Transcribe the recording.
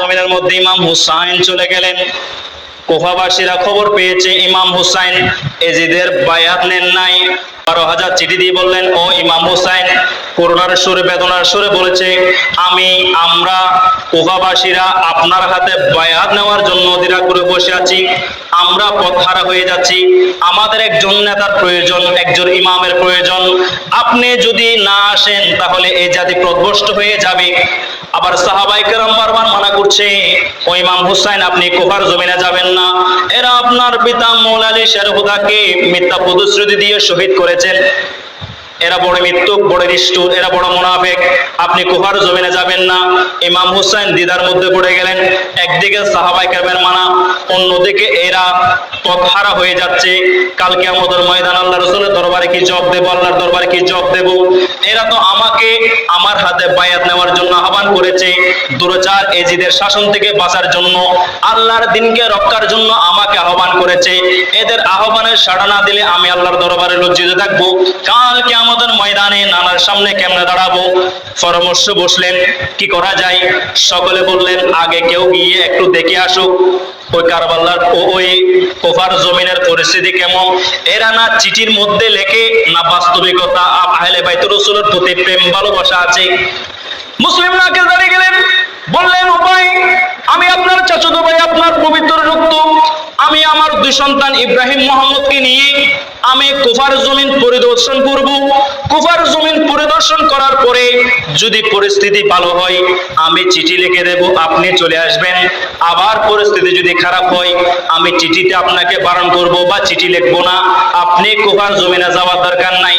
জমিনের মধ্যে ইমাম হুসাইন চলে গেলেন। কোফাবাসীরা খবর পেয়েছে, ইমাম হুসাইন এজিদের বায়াত নেন নাই। বারো হাজার চিঠি দিয়ে বললেন, ও ইমাম হুসাইন করোনার সুরে, বেদনার সুরে বলেছে, আমি, আমরা কোফাবাসীরা আপনার হাতে বায়াত নেওয়ার জন্য অধীরা করে বসে আছি। আমরা পথহারা হয়ে যাচ্ছি। আমাদের একজন নেতার প্রয়োজন, একজন ইমামের প্রয়োজন। আপনি যদি না আসেন, তাহলে এই জাতি প্রধ্বস্ত হয়ে যাবে। আবার সাহাবাই কেরাম করছে ও ইমাম হুসাইন, আপনি কোফার জমিনে যাবেন না। এরা আপনার পিতা মৌলালী শেরহুদাকে মিথ্যা প্রতিশ্রুতি দিয়ে শহীদ করেছেন। এরা বড় মৃত্যুক বড় নিষ্ঠুর, এরা বড় মুনাফেক। আপনি কুফার জমিনে যাবেন না। ইমাম হুসাইন দিদার মধ্যে পড়ে গেলেন। একদিকে সাহাবাই কেরামের মানা, অন্যদিকে এরা পথহারা হয়ে যাচ্ছে। কালকে আমাদের ময়দান আল্লাহ রসুলের দরবারে কি জব দেবো? আল্লাহর দরবারে কি জব দেব? এরা তো আমাকে আমার হাতে বায়াত নেওয়ার জন্য আহ্বান করেছে। দুরচার এজিদের শাসন থেকে বাঁচার জন্য, আল্লাহর দিনকে রক্ষার জন্য আমাকে আহ্বান করেছে। এদের আহ্বানের সাড়া না দিলে আমি আল্লাহর দরবারে লজ্জিত থাকব। কালকে আমাদের ময়দানে নানার সামনে কেমনে দাঁড়াবো? পরামর্শ বসলেন, কি করা যায়? সকলে বললেন, আগে কেউ গিয়ে একটু দেখে আসুক। ওই কারবাল্লার ওই কোফার জমিনের পরিস্থিতি কেমন? এরা না চিঠির মধ্যে লেখে, না বাস্তবিকতা? আহলে বাইতুর রসুলের প্রতি প্রেম, ভালোবাসা আছে। মুসলিম নাকে দাঁড়িয়ে গেলেন। বললেন উপায় আমি আপনার চাচত ভাই, আপনার পবিত্র রক্ত। আমি আমার দুই সন্তান ইব্রাহিম মোহাম্মদকে নিয়ে আমি কুফার জমিন পরিদর্শন করব। কুফার জমিন যদি পরিস্থিতি ভালো হয়, আমি চিঠি লিখে দেব, আপনি চলে আসবেন। আবার পরিস্থিতি যদি খারাপ হয়, আমি চিঠিতে আপনাকে বারণ করব বা চিঠি লিখব না। আপনি কুফার জমিনে যাওয়ার দরকার নাই।